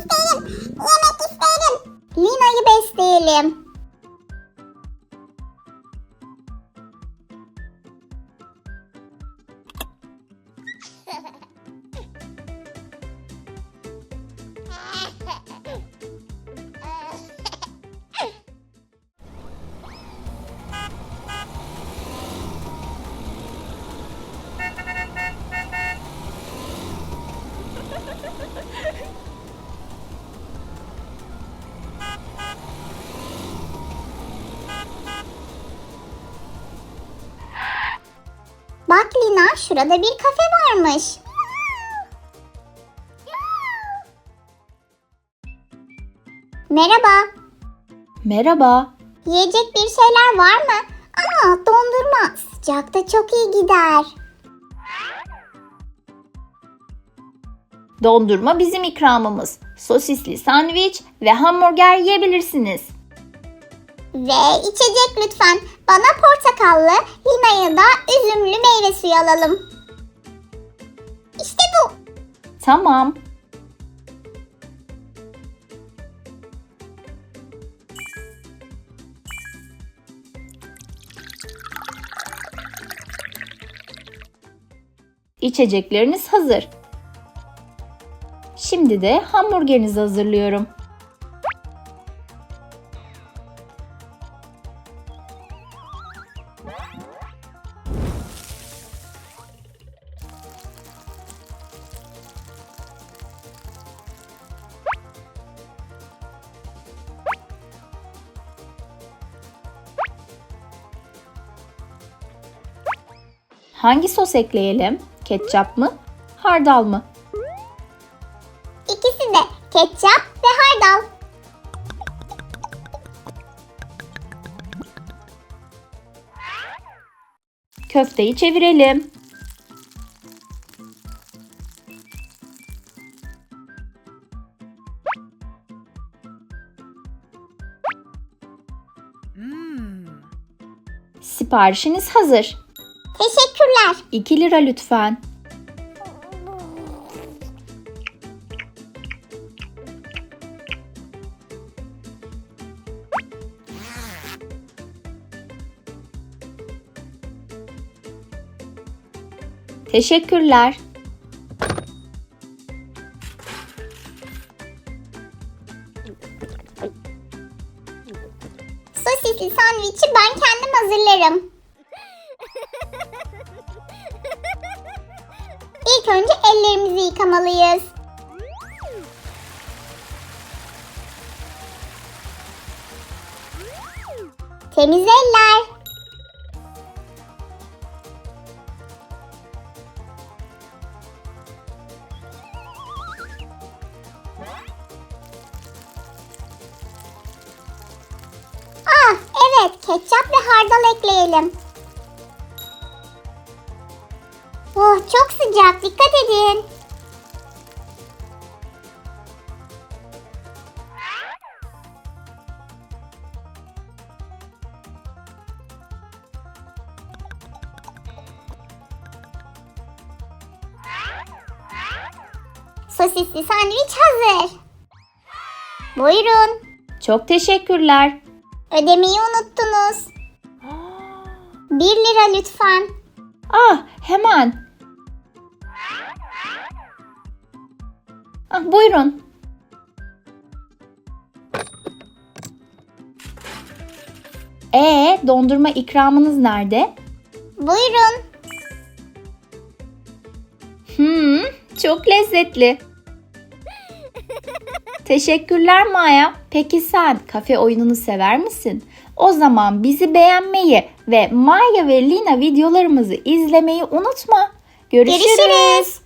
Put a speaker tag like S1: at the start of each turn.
S1: isterim. Yemek isterim. Lina'yı besleyelim. Bak Lina şurada bir kafe varmış. Merhaba.
S2: Merhaba.
S1: Yiyecek bir şeyler var mı? Aa dondurma. Sıcakta çok iyi gider.
S2: Dondurma bizim ikramımız. Sosisli sandviç ve hamburger yiyebilirsiniz.
S1: Ve içecek lütfen. Bana portakallı, Lina'ya da üzümlü meyve suyu alalım. İşte bu.
S2: Tamam. İçecekleriniz hazır. Şimdi de hamburgerinizi hazırlıyorum. Hangi sos ekleyelim? Ketçap mı? Hardal mı?
S1: İkisi de ketçap ve hardal.
S2: Köfteyi çevirelim. Siparişiniz hazır.
S1: Teşekkürler.
S2: 2 lira lütfen. Teşekkürler.
S1: Sosisli sandviçi ben kendim hazırlarım. İlk önce ellerimizi yıkamalıyız. Temiz eller. Ah evet ketçap ve hardal ekleyelim. Oh çok sıcak dikkat edin. Sosisli sandviç hazır. Buyurun.
S2: Çok teşekkürler.
S1: Ödemeyi unuttunuz. 1 lira lütfen.
S2: Ah, hemen. Ah, buyurun. Ee, dondurma ikramınız nerede?
S1: Buyurun.
S2: Hmm, çok lezzetli. Teşekkürler Maya. Peki sen kafe oyununu sever misin? O zaman bizi beğenmeyi ve Maya ve Lina videolarımızı izlemeyi unutma. Görüşürüz.
S1: Görüşürüz.